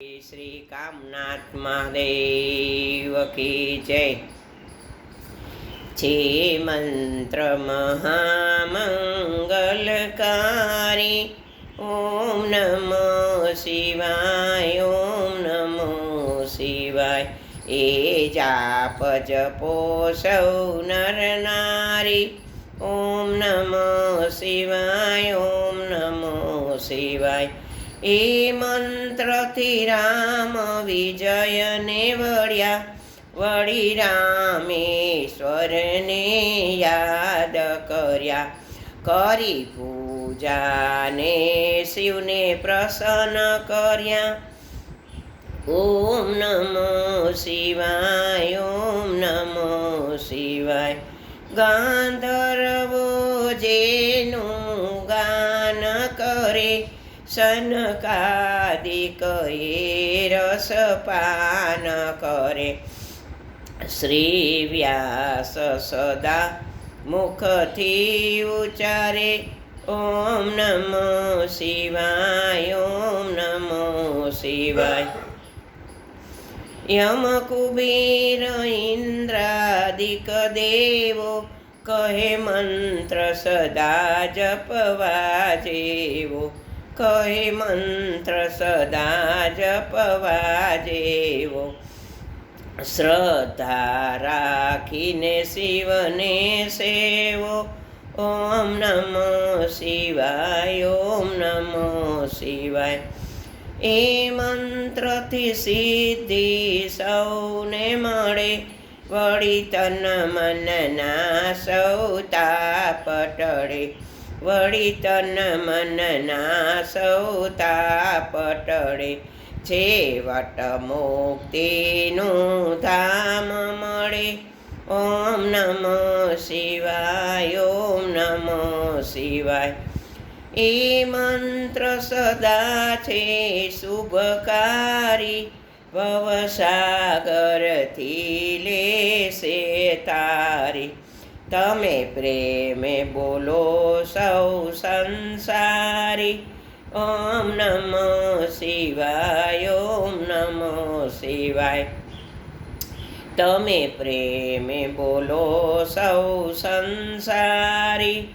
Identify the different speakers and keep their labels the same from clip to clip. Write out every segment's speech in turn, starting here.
Speaker 1: શ્રી કામનાથ મહાદેવ કી જય. જે મંત્ર મહામંગલકારી, ઓમ નમો શિવાય, ઓમ નમો શિવાય. એ જાપ જપો સૌ નર નારી, ઓમ નમો શિવાય, ઓમ નમો શિવાય. એ મંત્રથી રામ વિજયને વળ્યા. વળી રામેશ્વરને યાદ કર્યા. કરી પૂજાને શિવને પ્રસન્ન કર્યા. ઓમ નમો શિવાય, ઓમ નમો શિવાય. ગાંધર્વો જેનું ગાન કરે. સનકાદિક રસ રસપાન કરે શ્રી વ્યાસ સદા મુખથી ઉચ્ચારે ઓમ નમો શિવાય ઓમ નમો શિવાય યમ કુબેર ઇન્દ્રાદિક દેવો કહે મંત્ર સદા જપવા જેવો કહે મંત્ર સદા જપવા જેવો? શ્રદ્ધા રાખીને શિવને સેવો. ઓમ નમો શિવાય, ઓમ નમો શિવાય. એ મંત્રથી સિદ્ધિ સૌને મળે. વળી તન મનના સૌ તાપ ટળે. વળી તન મનના સૌ પટળે છેવટ મુક્તિનું ધામ મળે. ઓમ નમો શિવાય, ઓમ નમો શિવાય. એ મંત્ર સદા છે શુભકારી. ભવસાગરથી લેશે તારી. તમે પ્રેમે બોલો સૌ સંસારી. ઓમ નમો શિવાય, ઓમ નમો શિવાય. તમે પ્રેમે બોલો સૌ સંસારી.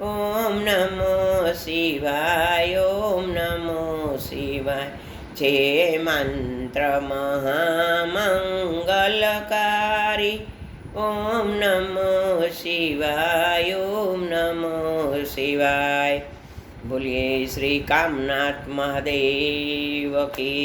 Speaker 1: ઓમ નમો શિવાય, ઓમ નમો શિવાય. જે મંત્ર મહામંગલકારી. ઓમ નમો શિવાય ઓમ નમો શિવાય. બોલીએ શ્રી કામનાથ મહાદેવ કી